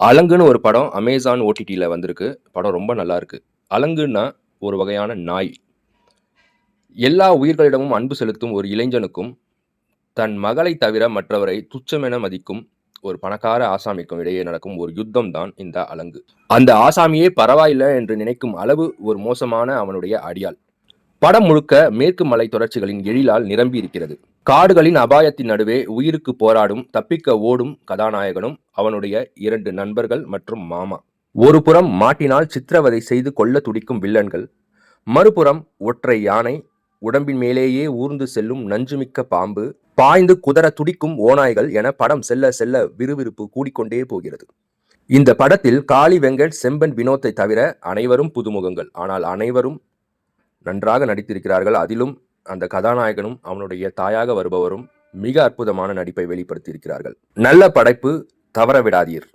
அலங்குன்னு ஒரு படம் அமேசான் ஓடிடியில் வந்திருக்கு. படம் ரொம்ப நல்லா இருக்குது அலங்குன்னா ஒரு வகையான நாய். எல்லா உயிர்களிடமும் அன்பு செலுத்தும் ஒரு இளைஞனுக்கும் தன் மகளை தவிர மற்றவரை துச்சமென மதிக்கும் ஒரு பணக்கார ஆசாமிக்கும் இடையே நடக்கும் ஒரு யுத்தம் தான் இந்த அலங்கு. அந்த ஆசாமியே பரவாயில்லை என்று நினைக்கும் அளவு ஒரு மோசமான அவனுடைய அடியாள். படம் முழுக்க மேற்கு மலை தொடர்ச்சிகளின் எழிலால் நிரம்பி இருக்கிறது காடுகளின் அபாயத்தின் நடுவே உயிருக்கு போராடும் தப்பிக்க ஓடும் கதாநாயகனும் அவனுடைய இரண்டு நண்பர்கள் மற்றும் மாமா. ஒரு புறம் மாட்டினால் சித்திரவதை செய்து கொள்ள துடிக்கும் வில்லன்கள் மறுபுறம் ஒற்றை யானை உடம்பின் மேலேயே ஊர்ந்து செல்லும் நஞ்சுமிக்க பாம்பு பாய்ந்து குதற துடிக்கும் ஓநாய்கள் என படம் செல்ல செல்ல விறுவிறுப்பு கூடிக்கொண்டே போகிறது. இந்த படத்தில் காளி வெங்கட் செம்பன் வினோத்தை தவிர அனைவரும் புதுமுகங்கள். ஆனால் அனைவரும் நன்றாக நடித்திருக்கிறார்கள். அதிலும் அந்த கதாநாயகனும் அவனுடைய தாயாக வருபவரும் மிக அற்புதமான நடிப்பை வெளிப்படுத்தியிருக்கிறார்கள். நல்ல படைப்பு தவற விடாதீர்.